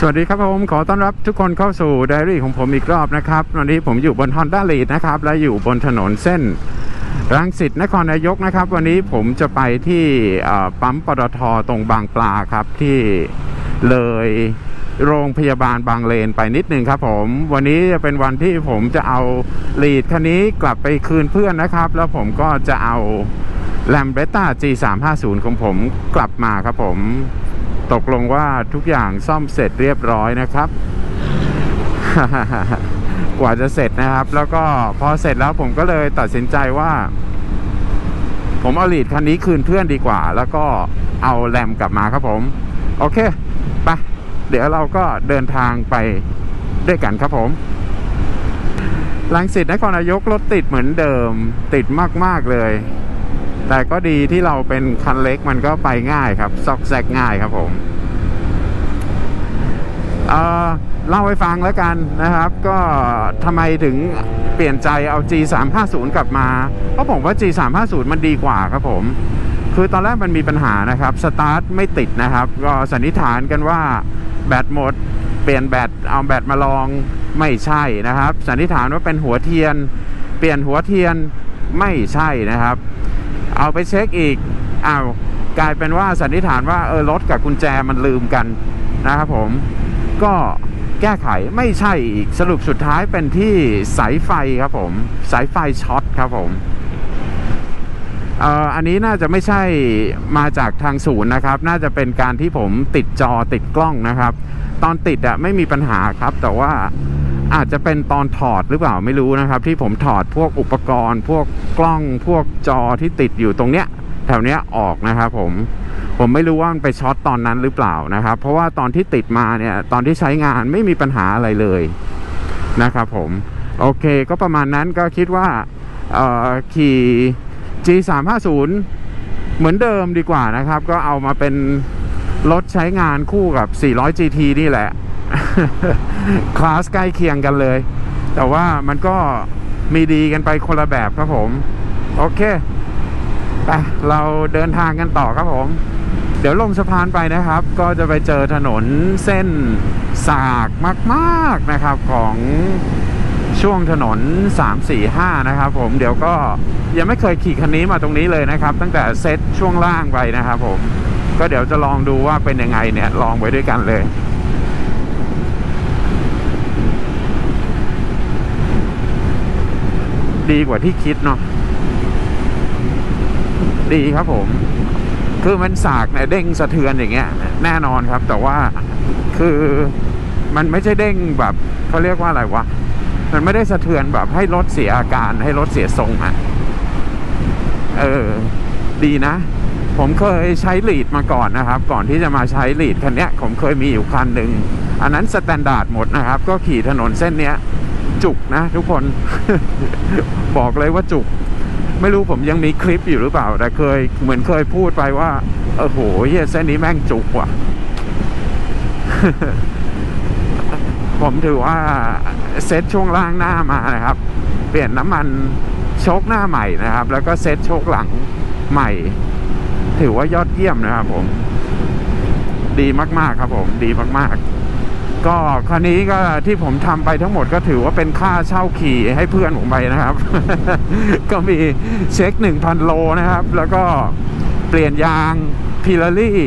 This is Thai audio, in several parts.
สวัสดีครับผมขอต้อนรับทุกคนเข้าสู่ไดอารี่ของผมอีกรอบนะครับวันนี้ผมอยู่บน Honda l e a d นะครับและอยู่บนถนนเส้นรังสิตนครนายกนะครับ วันนี้ผมจะไปที่ปั๊มปตทตรงบางปลาครับที่เลยโรงพยาบาลบางเลนไปนิดนึงครับ ผมวันนี้จะเป็นวันที่ผมจะเอาลีดคันนี้กลับไปคืนเพื่อนนะครับ แล้วผมก็จะเอาแลมเบต้า G350 ของผมกลับมาครับผม ตกลงว่าทุกอย่างซ่อมเสร็จเรียบร้อยนะครับ กว่าจะเสร็จนะครับ แล้วก็พอเสร็จแล้วผมก็เลยตัดสินใจว่า ผมเอาลีดคันนี้คืนเพื่อนดีกว่า แล้วก็เอาแรมกลับมาครับผม โอเคไปเดี๋ยวเราก็เดินทางไปด้วยกันครับผมลังสิตนครนายกรถติดเหมือนเดิมติดมาก ๆ เลย แต่ก็ดีที่เราเป็นคันเล็กมันก็ไปง่ายครับ ซอกแซกง่ายครับผมเอ่อเล่าให้ฟังแล้วกันนะครับ ก็ทำไมถึงเปลี่ยนใจเอา G350 กลับมา เพราะผมว่า G350 มันดีกว่าครับผม คือตอนแรกมันมีปัญหานะครับ สตาร์ทไม่ติดนะครับ ก็สันนิษฐานกันว่าแบตหมด เปลี่ยนแบตเอาแบตมาลองไม่ใช่นะครับ สันนิษฐานว่าเป็นหัวเทียน เปลี่ยนหัวเทียนไม่ใช่นะครับ เอาไปเช็คอีกอ้าวกลายเป็นว่าสันนิษฐานว่าเออรถกับกุญแจมันลืมกันนะครับผมก็แก้ไขไม่ใช่อีกสรุปสุดท้ายเป็นที่สายไฟครับผม สายไฟช็อตครับผมเอ่ออันนี้น่าจะไม่ใช่มาจากทางศูนย์นะครับ น่าจะเป็นการที่ผมติดจอติดกล้องนะครับ ตอนติดอะไม่มีปัญหาครับ แต่ว่า อาจจะเป็นตอนถอดหรือเปล่าไม่รู้นะครับ ที่ผมถอดพวกอุปกรณ์ พวกกล้องพวกจอที่ติดอยู่ตรงเนี้ยแถวเนี้ยออกนะครับผมผมไม่รู้ว่ามันไปช็อตตอนนั้นหรือเปล่านะครับ เพราะว่าตอนที่ติดมาเนี่ยตอนที่ใช้งานไม่มีปัญหาอะไรเลยนะครับผมโอเคก็ประมาณนั้นก็คิดว่าเอ่อขี่ G350 เหมือนเดิมดีกว่านะครับ ก็เอามาเป็นรถใช้งานคู่กับ 400 GT นี่แหละ คลาสใกล้เคียงกันเลย แต่ว่ามันก็มีดีกันไปคนละแบบครับผม โอเคไปเราเดินทางกันต่อครับผม เดี๋ยวลงสะพานไปนะครับ ก็จะไปเจอถนนเส้นสากมากๆนะครับของช่วงถนน 3 4 5 นะครับผมเดี๋ยวก็ยังไม่เคยขี่คันนี้มาตรงนี้เลยนะครับ ตั้งแต่เซตช่วงล่างไปนะครับผม ก็เดี๋ยวจะลองดูว่าเป็นยังไงเนี่ย ลองไว้ด้วยกันเลย ดีกว่าที่คิดเนาะดีครับผม คือมันสากเนี่ยเด้งสะเทือนอย่างเงี้ย แน่นอนครับ แต่ว่าคือมันไม่ใช่เด้งแบบเขาเรียกว่าอะไรวะมันไม่ได้สะเทือนแบบให้รถเสียอาการให้รถเสียทรงอะเออ ดีนะ ผมเคยใช้ลีดมาก่อนนะครับ ก่อนที่จะมาใช้ลีดคันเนี้ยผมเคยมีอยู่คันหนึ่ง อันนั้นสแตนดาร์ดหมดนะครับ ก็ขี่ถนนเส้นเนี้ย จุกนะทุกคน บอกเลยว่าจุก ไม่รู้ผมยังมีคลิปอยู่หรือเปล่า แต่เคยเหมือนเคยพูดไปว่าเออโหเหี้ยเส้นนี้แม่งจุกว่ะ ผมถือว่าเซ็ตช่วงล่างหน้ามานะครับ เปลี่ยนน้ำมันโชคหน้าใหม่นะครับ แล้วก็เซ็ตโชคหลังใหม่ ถือว่ายอดเยี่ยมนะครับผม ดีมากๆครับผม ดีมากๆ ก็คราวนี้ก็ที่ผมทำไปทั้งหมดก็ถือว่าเป็นค่าเช่าขี่ให้เพื่อนผมไปนะครับ ก็มีเช็ค 1,000 โลนะครับ แล้วก็เปลี่ยนยางพิลารี่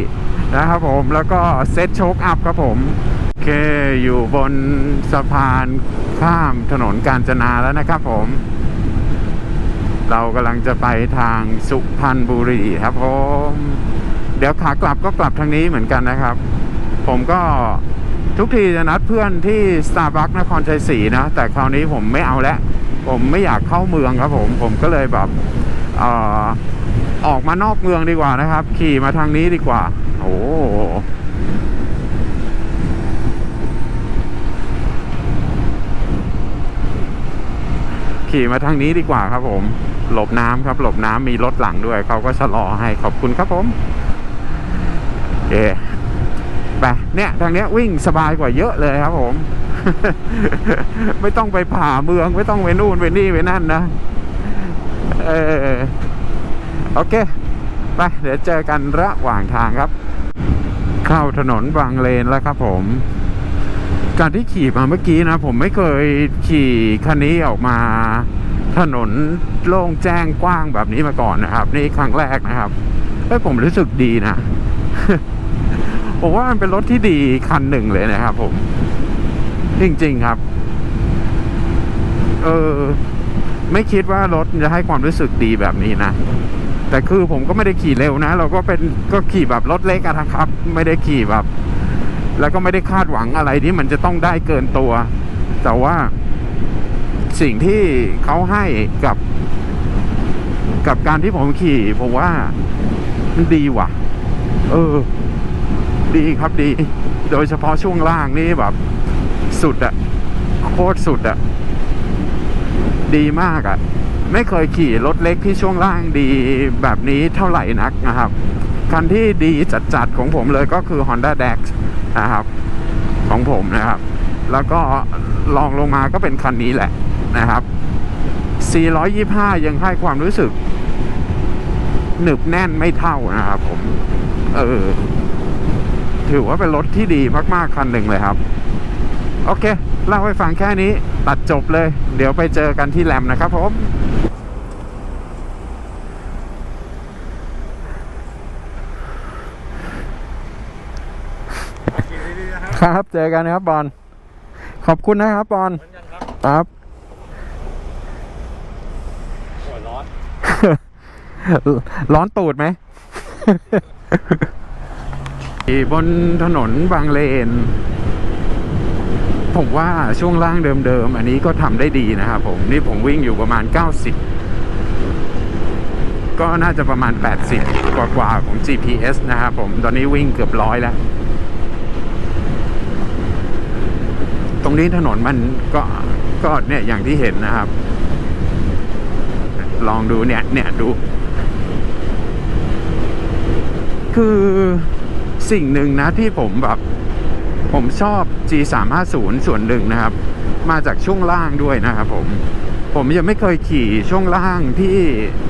นะครับผมแล้วก็เซ็ตโชคอัพครับผมโอเคอยู่บนสะพานข้ามถนนกาญจนาแล้วนะครับผม เรากำลังจะไปทางสุพรรณบุรีครับผม เดี๋ยวขากลับก็กลับทางนี้เหมือนกันนะครับ ผมก็ ทุกทีจะนัดเพื่อนที่ Starbucks นครชัยศรีนะ แต่คราวนี้ผมไม่เอาแล้ว ผมไม่อยากเข้าเมืองครับผม ผมก็เลยแบบออออกมานอกเมืองดีกว่านะครับ ขี่มาทางนี้ดีกว่า โอ้ขี่มาทางนี้ดีกว่าครับผม หลบน้ำครับ หลบน้ำมีรถหลังด้วย เขาก็ชะลอให้ขอบคุณครับผม เอ ไปเนี่ยทางเนี้ยวิ่งสบายกว่าเยอะเลยครับผม ไม่ต้องไปผ่าเมือง ไม่ต้องไปนู่นไปนี่ไปนั่นนะ เออโอเค ไป เดี๋ยวเจอกันระหว่างทางครับ เข้าถนนบางเลนแล้วครับผมการที่ขี่มาเมื่อกี้นะ ผมไม่เคยขี่คันนี้ออกมา ถนนโล่งแจ้งกว้างแบบนี้มาก่อนนะครับ นี่ครั้งแรกนะครับเฮ้ยผมรู้สึกดีนะ ผมว่ามันเป็นรถที่ดีคันหนึ่งเลยนะครับผม จริงๆครับ เออ ไม่คิดว่ารถจะให้ความรู้สึกดีแบบนี้นะ แต่คือผมก็ไม่ได้ขี่เร็วนะ เราก็เป็นก็ขี่แบบรถเล็กอะนะครับ ไม่ได้ขี่แบบ แล้วก็ไม่ได้คาดหวังอะไรที่มันจะต้องได้เกินตัว แต่ว่าสิ่งที่เขาให้กับ กับการที่ผมขี่ ผมว่ามันดีว่ะ เออ ดีครับดี โดยเฉพาะช่วงล่างนี่แบบ สุดอะโคตรสุดอะดีมากอะไม่เคยขี่รถเล็กที่ช่วงล่างดีแบบนี้เท่าไหร่นักนะครับ คันที่ดีจัดๆของผมเลยก็คือ Honda Dex นะครับ ของผมนะครับ แล้วก็ลองลงมาก็เป็นคันนี้แหละนะครับ 425 ยังให้ความรู้สึกหนึบแน่นไม่เท่านะครับผม เออ ถือว่าเป็นรถที่ดีมากๆคันหนึ่งเลยครับ โอเค เล่าให้ฟังแค่นี้ตัดจบเลย เดี๋ยวไปเจอกันที่แลมนะครับผมขี่ดีๆนะครับครับเจอกันนะครับบอลขอบคุณนะครับบอลเหมือนกันครับครับหัวร้อน ร้อนตูดไหม บนถนนบางเลน ผมว่าช่วงล่างเดิมๆ อันนี้ก็ทำได้ดีนะครับผม นี่ผมวิ่งอยู่ประมาณ 90 ก็น่าจะประมาณ 80 กว่าๆ ของ GPS นะครับผม ตอนนี้วิ่งเกือบร้อยแล้ว ตรงนี้ถนนมันก็ก็เนี่ยอย่างที่เห็นนะครับ ลองดูเนี่ยเนี่ยดู คือ สิ่งหนึ่งนะที่ผมแบบ ผมชอบ G350 ส่วนหนึ่งนะครับ มาจากช่วงล่างด้วยนะครับผม ผมยังไม่เคยขี่ช่วงล่างที่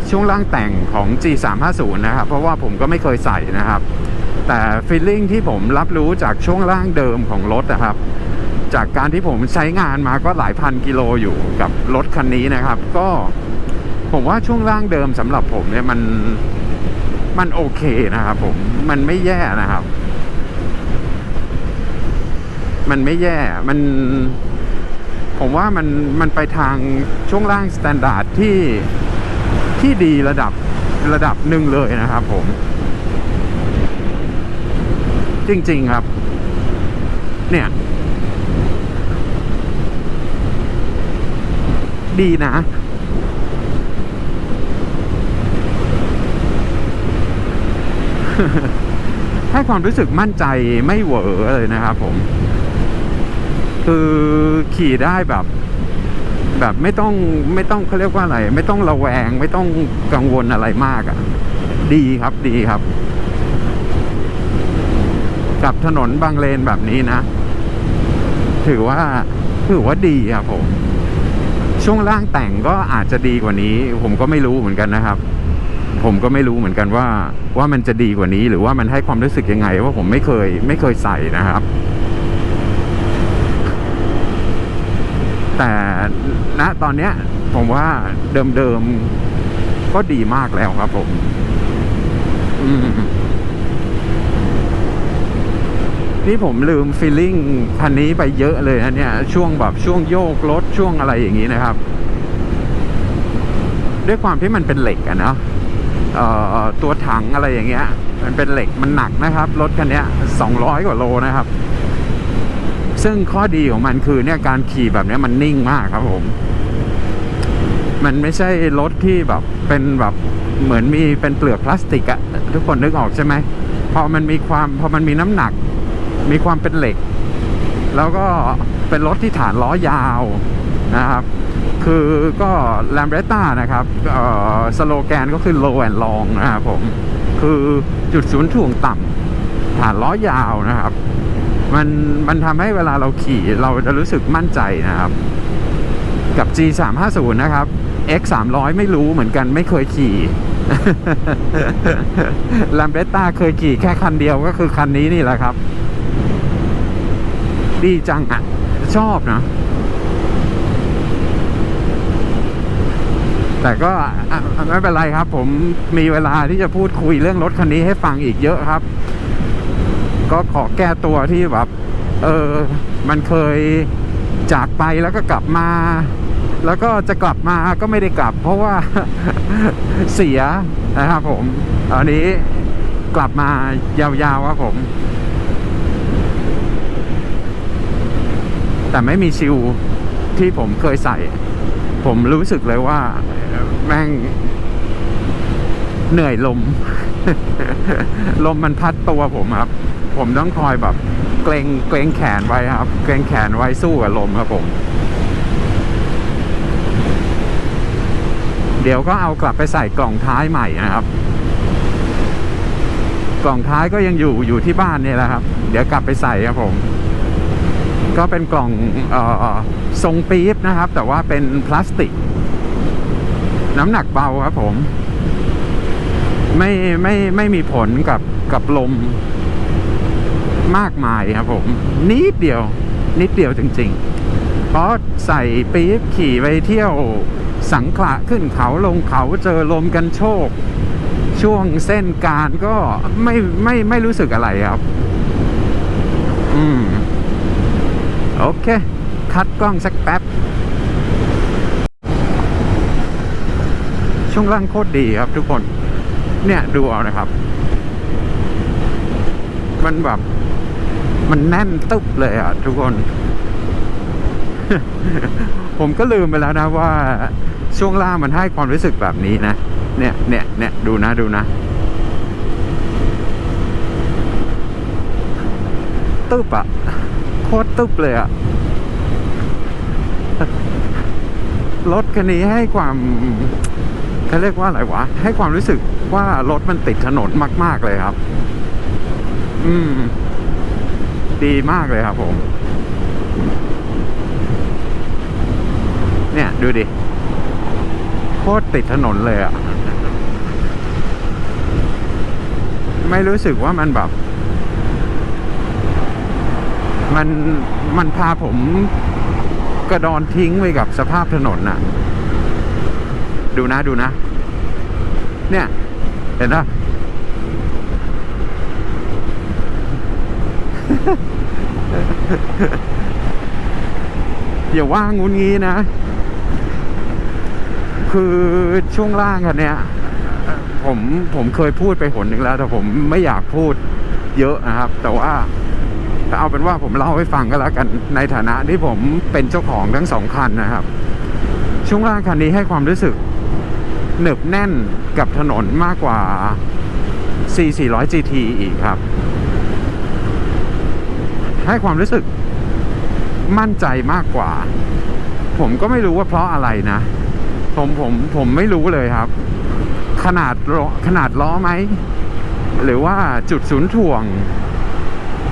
ช่วงล่างแต่งของ G350 นะครับ เพราะว่าผมก็ไม่เคยใส่นะครับ แต่ฟีลลิ่งที่ผมรับรู้จากช่วงล่างเดิมของรถนะครับจากการที่ผมใช้งานมาก็หลายพันกิโลอยู่กับรถคันนี้นะครับ ก็ผมว่าช่วงล่างเดิมสำหรับผมเนี่ยมันมันโอเคนะครับผมมันไม่แย่นะครับ มันไม่แย่มัน ผมว่ามันมันไปทางช่วงล่างสแตนดาร์ดที่ที่ดีระดับระดับหนึ่งเลยนะครับผม จริง ๆครับ เนี่ย ดีนะให้ความรู้สึกมั่นใจไม่เหวอเลยนะครับผม คือขี่ได้แบบ แบบไม่ต้องไม่ต้องเขาเรียกว่าอะไร ไม่ต้องระแวง ไม่ต้องกังวลอะไรมากอะ่ะ ดีครับดีครับ กับถนนบางเลนแบบนี้นะ ถือว่าถือว่าดีครับผม ช่วงล่างแต่งก็อาจจะดีกว่านี้ ผมก็ไม่รู้เหมือนกันนะครับผมก็ไม่รู้เหมือนกันว่าว่ามันจะดีกว่านี้หรือว่ามันให้ความรู้สึกยังไงว่าผมไม่เคยไม่เคยใส่นะครับ แต่ ณตอนเนี้ยผมว่าเดิมๆ ก็ดีมากแล้วครับผม อืมนี่ผมลืมฟีลลิ่งคันนี้ไปเยอะเลยนะเนี่ย ช่วงแบบช่วงโยกรถช่วงอะไรอย่างนี้นะครับ ด้วยความที่มันเป็นเหล็กอะเนาะเอ่อตัวถังอะไรอย่างเงี้ย มันเป็นเหล็กมันหนักนะครับ รถคันเนี้ยสองร้อยกว่าโลนะครับ ซึ่งข้อดีของมันคือเนี่ยการขี่แบบนี้มันนิ่งมากครับผม มันไม่ใช่รถที่แบบเป็นแบบเหมือนมีเป็นเปลือกพลาสติกอะทุกคนนึกออกใช่ไหมพอมันมีความพอมันมีน้ำหนัก มีความเป็นเหล็ก แล้วก็เป็นรถที่ฐานล้อยาวนะครับ คือก็แลมเบรต้านะครับสโลแกนก็คือ low and long นะครับผม คือจุดศูนย์ถ่วงต่ำฐานล้อยาวนะครับ มันมันทำให้เวลาเราขี่เราจะรู้สึกมั่นใจนะครับ กับ G 3 5 0นะครับ X 3 0 0ไม่รู้เหมือนกันไม่เคยขี่แลมเบต้าเคยขี่แค่คันเดียวก็คือคันนี้นี่แหละครับ ดีจังอะ ชอบนะแต่ก็ไม่เป็นไรครับ ผมมีเวลาที่จะพูดคุยเรื่องรถคันนี้ให้ฟังอีกเยอะครับ ก็ขอแก้ตัวที่แบบ เออมันเคยจากไปแล้วก็กลับมา แล้วก็จะกลับมาก็ไม่ได้กลับ เพราะว่าเสียนะครับผมอันนี้กลับมายาวๆครับผม แต่ไม่มีชิวที่ผมเคยใส่ ผมรู้สึกเลยว่า แม่งเหนื่อยลม ลมมันพัดตัวผมครับ ผมต้องคอยแบบเกรงเกรงแขนไว้ครับ เกรงแขนไว้สู้กับลมครับผม เดี๋ยวก็เอากลับไปใส่กล่องท้ายใหม่นะครับ กล่องท้ายก็ยังอยู่อยู่ที่บ้านเนี่ยแหละครับ เดี๋ยวกลับไปใส่ครับผม ก็เป็นกล่องออทรงปี๊บนะครับ แต่ว่าเป็นพลาสติก น้ำหนักเบาครับผม ไม่ไม่ไม่มีผลกับกับลม มากมายครับผม นิดเดียว นิดเดียวจริงๆ เพราะใส่ปี๊บขี่ไปเที่ยวสังขละขึ้นเขาลงเขาเจอลมกันโชค ช่วงเส้นการก็ไม่ไม่ไม่รู้สึกอะไรครับ อืม โอเค คัดกล้องสักแป๊บ ช่วงล่างโคตรดีครับทุกคน เนี่ยดูเอานะครับ มันแบบ มันแน่นตึ๊บเลยอะทุกคน ผมก็ลืมไปแล้วนะว่า ช่วงล่างมันให้ความรู้สึกแบบนี้นะ เนี่ยเนี่ยเนี่ยดูนะดูนะตึ๊บอะโคตรตึ๊บเลยอะรถคันนี้ให้ความเขาเรียกว่าอะไรวะ ให้ความรู้สึกว่ารถมันติดถนนมาก ๆ เลยครับ อืม ดีมากเลยครับผม เนี่ยดูดิ โคตรติดถนนเลยอะไม่รู้สึกว่ามันแบบ มันมันพาผมกระดอนทิ้งไปกับสภาพถนนน่ะ ดูนะดูนะ เนี่ย เห็นปะ อย่าว่างุนงี้นะ คือช่วงล่างกันเนี่ยผมผมเคยพูดไปหนหนึ่งแล้ว แต่ผมไม่อยากพูดเยอะนะครับ แต่ว่าแต่เอาเป็นว่าผมเล่าให้ฟังก็แล้วกันในฐานะที่ผมเป็นเจ้าของทั้งสองคันนะครับ ช่วงล่างคันนี้ให้ความรู้สึกหนึบแน่นกับถนนมากกว่า C 400 GT อีกครับ ให้ความรู้สึกมั่นใจมากกว่า ผมก็ไม่รู้ว่าเพราะอะไรนะ ผมผมผมไม่รู้เลยครับ ขนาดล้อขนาดล้อไหม หรือว่าจุดศูนย์ถ่วง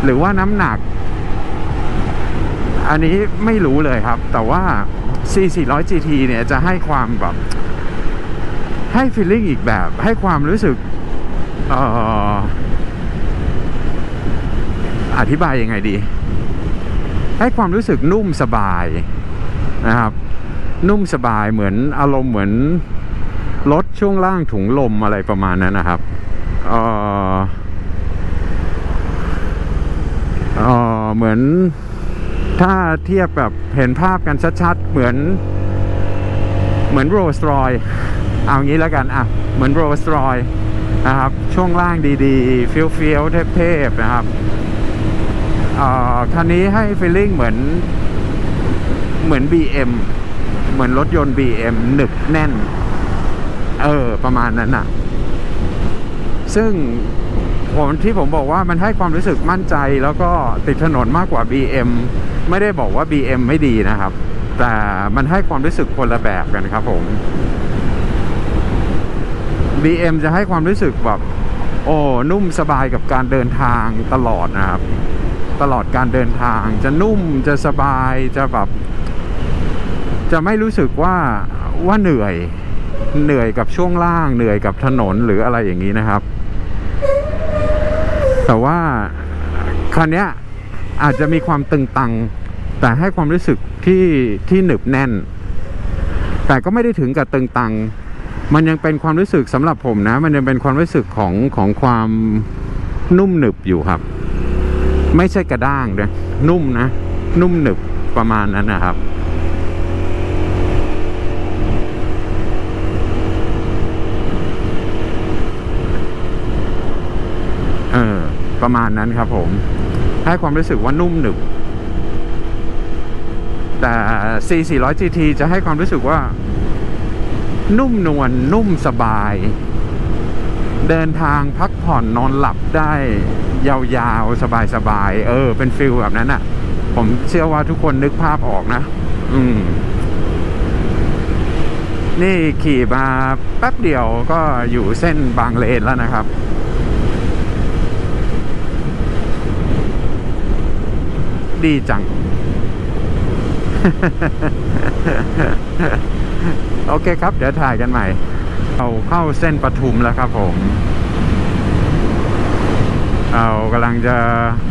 หรือว่าน้ำหนัก อันนี้ไม่รู้เลยครับ แต่ว่า C 400 GT เนี่ยจะให้ความแบบ ให้ฟีลลิ่งอีกแบบ ให้ความรู้สึก เอ่อ อธิบายยังไงดี ให้ความรู้สึกนุ่มสบายนะครับ นุ่มสบายเหมือนอารมณ์เหมือนรถช่วงล่างถุงลมอะไรประมาณนั้นนะครับเออเออเหมือนถ้าเทียบแบบเห็นภาพกันชัดๆ เหมือน เหมือนโรสรอย เอางี้แล้วกันอะ เหมือนโรสรอยนะครับ ช่วงล่างดีๆ เฟี้ยวๆเทพๆนะครับ คันนี้ให้ฟีลลิ่งเหมือนเหมือน BM เหมือนรถยนต์ BM หนึบแน่น เออ ประมาณนั้นน่ะซึ่งผมที่ผมบอกว่ามันให้ความรู้สึกมั่นใจแล้วก็ติดถนนมากกว่า BM ไม่ได้บอกว่า BM ไม่ดีนะครับ แต่มันให้ความรู้สึกคนละแบบกันครับผม BM จะให้ความรู้สึกแบบ โอ้ นุ่มสบายกับการเดินทางตลอดนะครับ ตลอดการเดินทาง จะนุ่มจะสบายจะแบบจะไม่รู้สึกว่าว่าเหนื่อยเหนื่อยกับช่วงล่างเหนื่อยกับถนนหรืออะไรอย่างนี้นะครับ แต่ว่าคันนี้อาจจะมีความตึงตัง แต่ให้ความรู้สึกที่ที่หนึบแน่น แต่ก็ไม่ได้ถึงกับตึงตัง มันยังเป็นความรู้สึกสำหรับผมนะ มันยังเป็นความรู้สึกของของความนุ่มหนึบอยู่ครับ ไม่ใช่กระด้างนะนุ่มนะ นุ่มหนึบประมาณนั้นนะครับเออประมาณนั้นครับผม ให้ความรู้สึกว่านุ่มหนึบแต่ C 4 0 0 GT จะให้ความรู้สึกว่า นุ่มนวลนุ่มสบาย เดินทางพักผ่อนนอนหลับได้ยาวๆ สบายๆ เออ เป็นฟิลแบบนั้นอะ่ะ ผมเชื่อว่าทุกคนนึกภาพออกนะ อืม นี่ขี่มาแป๊บเดียวก็อยู่เส้นบางเลนแล้วนะครับดีจัง โอเคครับ เดี๋ยวถ่ายกันใหม่ เราเข้าเส้นปทุมแล้วครับผม เรากำลังจะ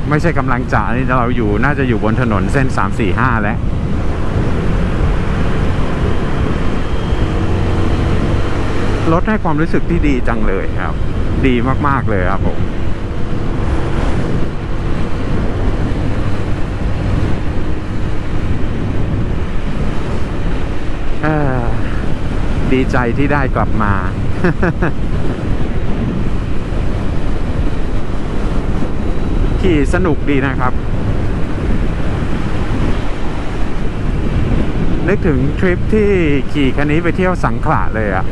ไม่ใช่กำลังจะนี่เราอยู่น่าจะอยู่บนถนนเส้นสามสี่ห้าแล้วรถให้ความรู้สึกที่ดีจังเลยครับ ดีมาก ๆ เลยครับผม เอ่อ ดีใจที่ได้กลับมา ขี่สนุกดีนะครับ นึกถึงทริปที่ขี่คันนี้ไปเที่ยวสังขละเลยอะ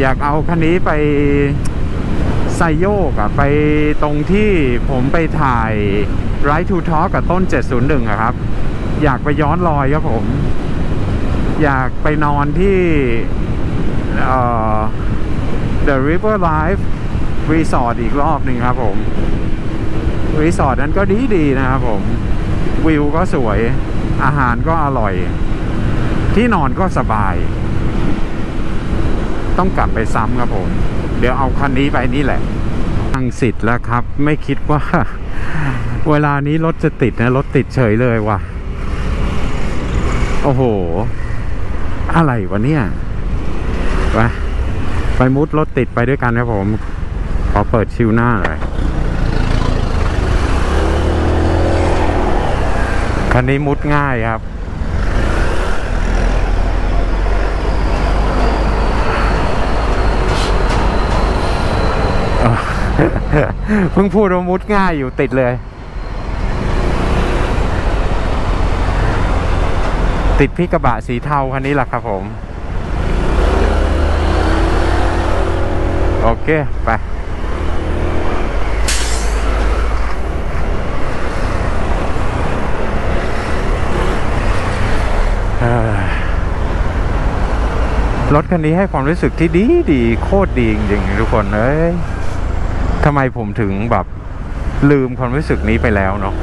อยากเอาคันนี้ไปไซโยกอะไปตรงที่ผมไปถ่าย Right to Talk กับต้น 701อะครับ อยากไปย้อนรอยครับผม อยากไปนอนที่เอ่อ The River Life Resort อีกรอบหนึ่งครับผม รีสอร์ทนั้นก็ดีดีนะครับผม วิวก็สวย อาหารก็อร่อย ที่นอนก็สบาย ต้องกลับไปซ้ำครับผม เดี๋ยวเอาคันนี้ไปนี่แหละทางสิทธิ์แล้วครับ ไม่คิดว่า เวลานี้รถจะติดนะ รถติดเฉยเลยว่ะ โอ้โห อะไรวะเนี่ยไปไปมุดรถติดไปด้วยกันครับผม ขอเปิดชิวหน้าเลยคันนี้มุดง่ายครับเพิ่งพูดว่ามุดง่ายอยู่ติดเลย ติดพี่กระบะสีเทาคันนี้แหละครับผม โอเค ไปรถคันนี้ให้ความรู้สึกที่ดีดีโคตรดีจริงๆทุกคนเอ้ยทำไมผมถึงแบบลืมความรู้สึกนี้ไปแล้วเนาะ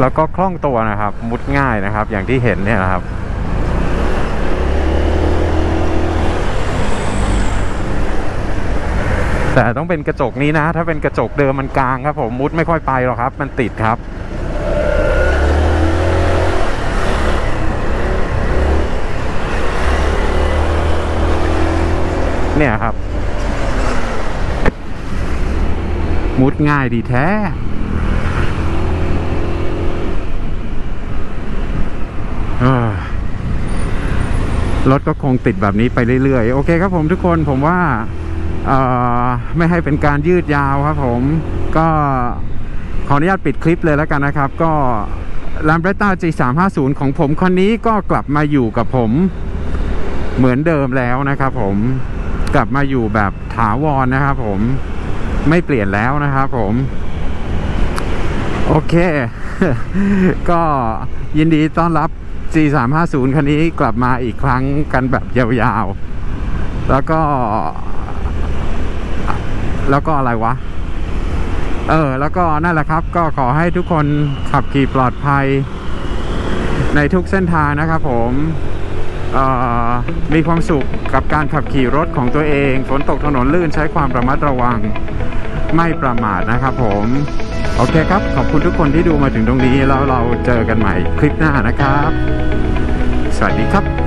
แล้วก็คล่องตัวนะครับ มุดง่ายนะครับ อย่างที่เห็นเนี่ยนะครับ แต่ต้องเป็นกระจกนี้นะ ถ้าเป็นกระจกเดิมมันกลางครับผมมุดไม่ค่อยไปหรอกครับ มันติดครับเนี่ยครับ มุดง่ายดีแท้ เอ้อ รถก็คงติดแบบนี้ไปเรื่อยๆ โอเคครับผมทุกคนผมว่าไม่ให้เป็นการยืดยาวครับผมก็ขออนุญาตปิดคลิปเลยแล้วกันนะครับ ก็ l a m b r e t t a G350 ของผมคันนี้ก็กลับมาอยู่กับผมเหมือนเดิมแล้วนะครับผมกลับมาอยู่แบบถาวรนะครับผมไม่เปลี่ยนแล้วนะครับผมโอเค ก็ยินดีต้อนรับ G350 คันนี้กลับมาอีกครั้งกันแบบยาวๆ แล้วก็ แล้วก็อะไรวะ เออ แล้วก็นั่นแหละครับ ก็ขอให้ทุกคนขับขี่ปลอดภัย ในทุกเส้นทางนะครับผมออมีความสุขกับการขับขี่รถของตัวเอง ฝนตกถนนลื่นใช้ความระมัดระวัง ไม่ประมาทนะครับผม โอเคครับ ขอบคุณทุกคนที่ดูมาถึงตรงนี้แล้วเราเจอกันใหม่คลิปหน้านะครับ สวัสดีครับ